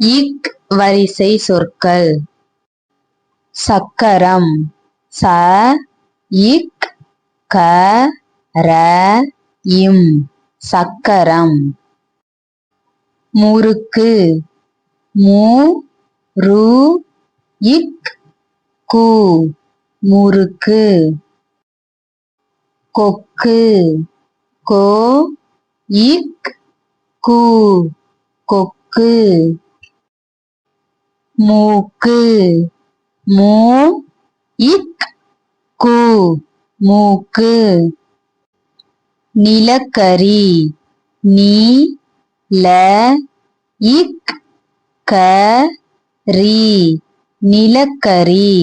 இக் வரிசை சொற்கள். சக்கரம். ச இக் க ர இம். சக்கரம். முறுக்கு. மு ரு இக் கு. முறுக்கு. கொக்கு. கோ இக் கு. கொக்கு. மூக்கு. மூ இக் கு மூக்கு. நிலக்கரி. நீ ல இக் க ரி. நிலக்கரி.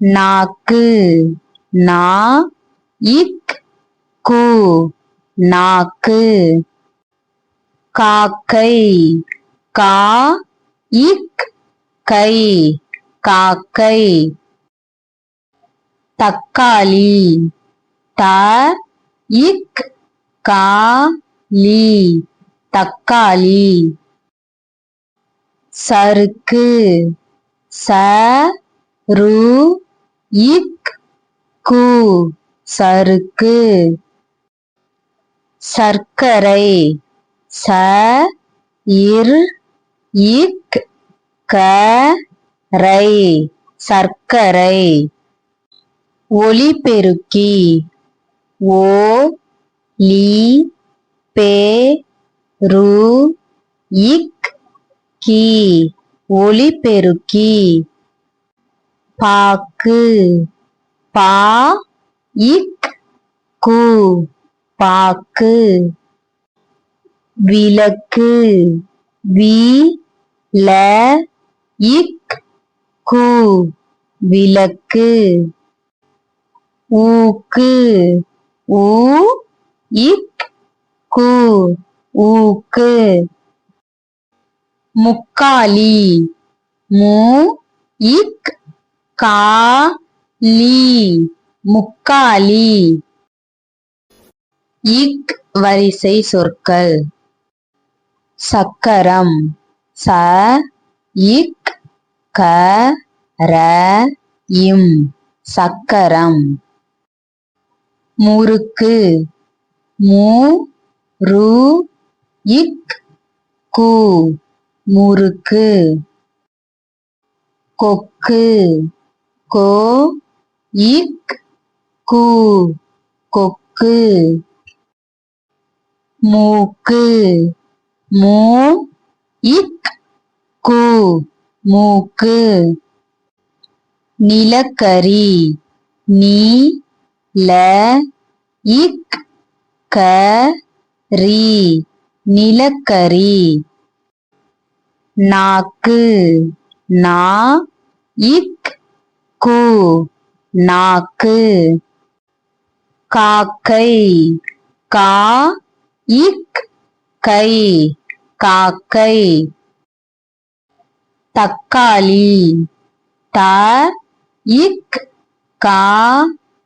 நாக்கு. நா இக் கு நாக்கு. காக்கை. கா இக் கை காக்கை தக்காளி த இக் கா லி தக்காளி. சறுக்கு ச ரு இக் கு சறுக்கு சர்க்கரை ச இர் இக் க ரை சர்க்கரை ஒலிபெருக்கி ஓ லி பே ரு இக் கி. ஒலிபெருக்கி பாக்கு பா இக் கு. பாக்கு. விளக்கு வி ல இக் கு விளக்கு ஊக்கு ஊ இக் கு ஊக்கு. முக்காலி மு இக் கா லி முக்காலி. இக் வரிசை சொற்கள். சக்கரம் ச இக் க ர இம் சக்கரம். முறுக்கு மு ரு இக் கு முறுக்கு. கொக்கு கோ இக் கு கொக்கு. மூக்கு மூ இக் கூ மூக்கு. நிலக்கரி நீ ல இக் க ரி நிலக்கரி. நாக்கு நா இக் கு நாக்கு. காக்கை கா இக் கை காக்கை. தக்காளி. த இக் கா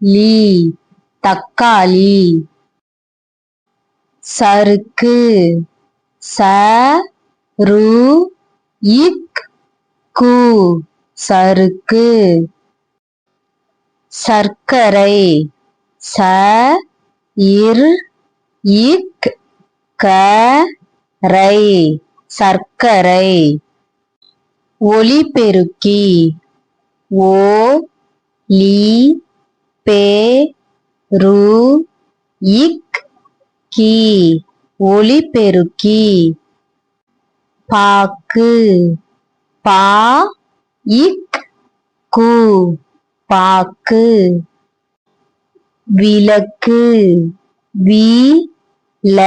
லி. தக்காளி. சறுக்கு ச ரு இக் கு. சறுக்கு சர்க்கரை. ச இர் இக் க ரை. சர்க்கரை. ஒலிபெருக்கி. ஓ லி பே ரு இக் கி. ஒலிபெருக்கி. பாக்கு. பா இக் கு. பாக்கு. விளக்கு. வி ல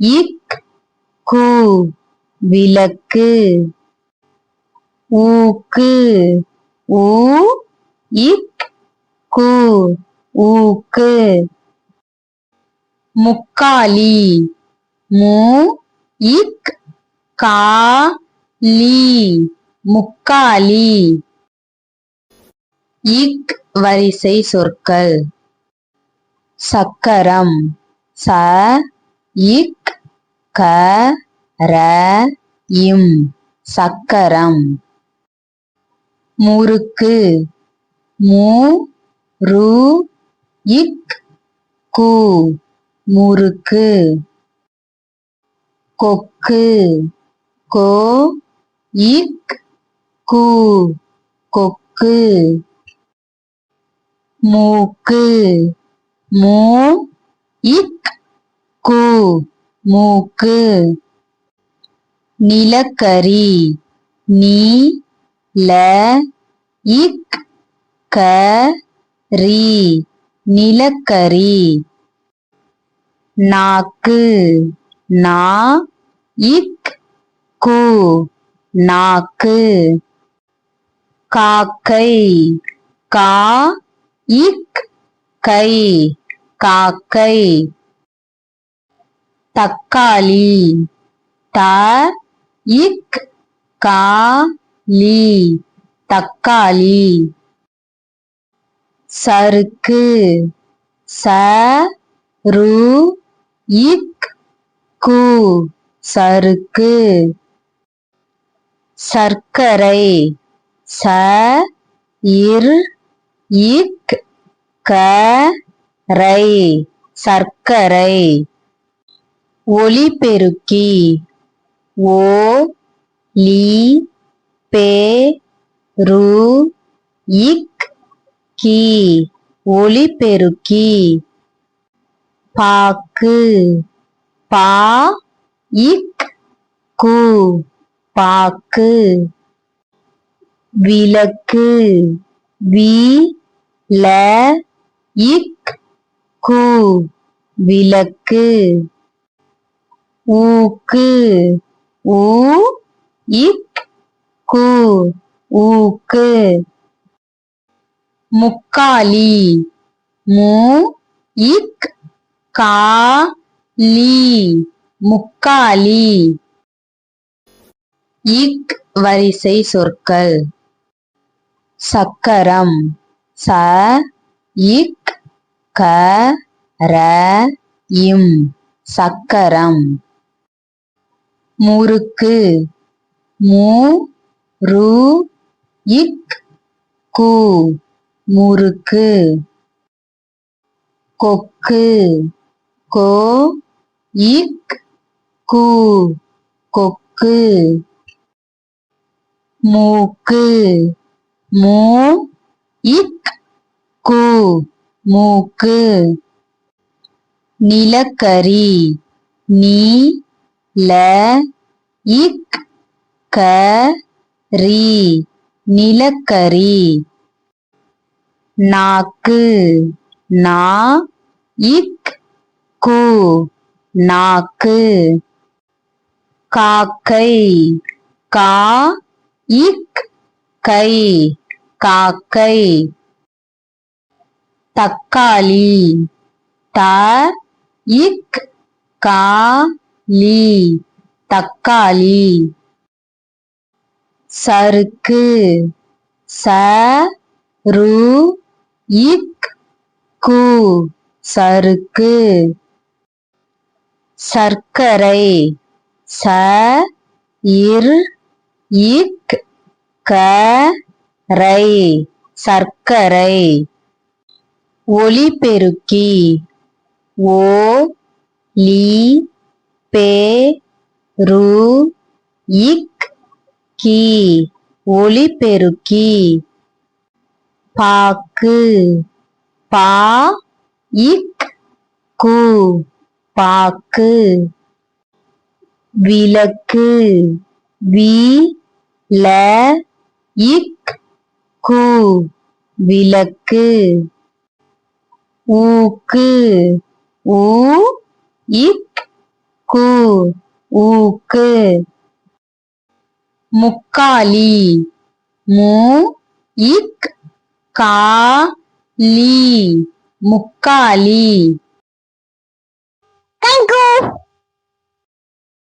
இக் கு. விளக்கு. ஊக்கு. ஊ இக் கு ஊக்கு. முக்காலி. மு இக் கா லி. முக்காலி. இக் வரிசை சொற்கள். சக்கரம். ச இக் க ர இம். சக்கரம். முறுக்கு. மு ரு இக் கு. முறுக்கு. கொக்கு. கோ இக் கு. கொக்கு. மூக்கு. மூ இக் கு. மூக்கு. நிலக்கரி. நீ ல இக் க ரி நிலக்கரி. நாக்கு நா இக் கு நாக்கு. காக்கை கா இக் கை காக்கை. தக்காளி த இக் கா லீ தக்காளி. சருக்கு ச ரு இக் கு. சறுக்கு சர்க்கரை ச இர் இக் க ரை. சர்க்கரை. ஒலிபெருக்கி ஓ லீ பே ரு இக் கி ஒளிபெருக்கி. பாக்கு பா இக் கு பாக்கு. விளக்கு வி ல இக் கு விளக்கு. ஊக்கு ஊ இக் ஊக்கு. முக்காலி. மு இக் கா லீ. முக்காலி. இக் வரிசை சொற்கள். சக்கரம். ச இக் க ர இம். சக்கரம். முறுக்கு. மு ரு இக் கு முறுக்கு. கொக்கு கோ இக் கு கொக்கு. மூக்கு மூ இக் கு மூக்கு. நிலக்கரி நீ ல இக் க ரீ நிலக்கரி. நாக்கு நா இக் கு நாக்கு. காக்கை கா இக் கை காக்கை. தக்காளி த இக் கா லி தக்காளி. சறுக்கு ச ரு இக் கு. சருக்கு. சர்க்கரை. ச இர் இக் க ரை. சர்க்கரை. ஒலிபெருக்கி ஓ லி பே ரு இக் கி பெருக்கி. பாக்கு பா இக் கு பாக்கு. விளக்கு வி ல இக் கு விளக்கு. ஊக்கு ஊ இக் கு ஊக்கு. முக்காலி. மு இக் கா லி. முக்காலி. Thank you.